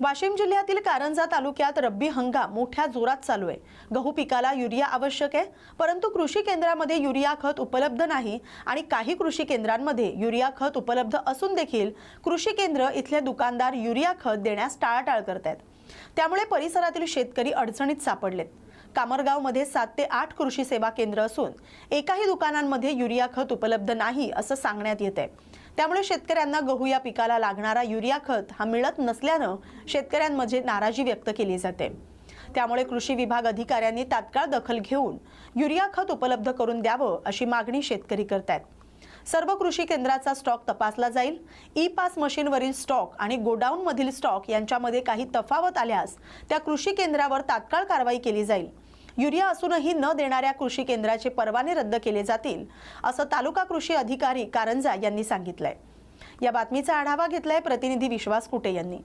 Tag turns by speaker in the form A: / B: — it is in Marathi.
A: वाशिम जिल्ह्यातील कारंजा तालुक्यात रब्बी हंगाम मोठ्या जोरात चालू आहे. गहू पिकाला युरिया आवश्यक आहे परंतु कृषी केंद्रामध्ये युरिया खत उपलब्ध नाही आणि काही कृषी केंद्रांमध्ये युरिया खत उपलब्ध असून देखील कृषी केंद्र इथले दुकानदार युरिया खत देण्यास टाळाटाळ करत आहेत त्यामुळे परिसरातील शेतकरी अडचणीत सापडलेत. कामरगावमध्ये सात ते आठ कृषी सेवा केंद्र असून एकाही दुकानांमध्ये युरिया खत उपलब्ध नाही असं सांगण्यात येत आहे त्यामुळे शेतकऱ्यांना गहू या पिकाला लागणारा युरिया खत हा मिळत नसल्यानं शेतकऱ्यांमध्ये नाराजी व्यक्त केली जाते. त्यामुळे कृषी विभाग अधिकाऱ्यांनी तात्काळ दखल घेऊन युरिया खत उपलब्ध करून द्यावं अशी मागणी शेतकरी करतायत. सर्व कृषी केंद्राचा स्टॉक तपासला जाईल. ई पास मशीनवरील स्टॉक आणि गोडाऊनमधील स्टॉक यांच्यामध्ये काही तफावत आल्यास त्या कृषी केंद्रावर तात्काळ कारवाई केली जाईल. युरिया असूनही न देणाऱ्या कृषी केंद्राचे परवाने रद्द केले जातील असं तालुका कृषी अधिकारी कारंजा यांनी सांगितलंय. या बातमीचा आढावा घेतलाय प्रतिनिधी विश्वास कुटे यांनी.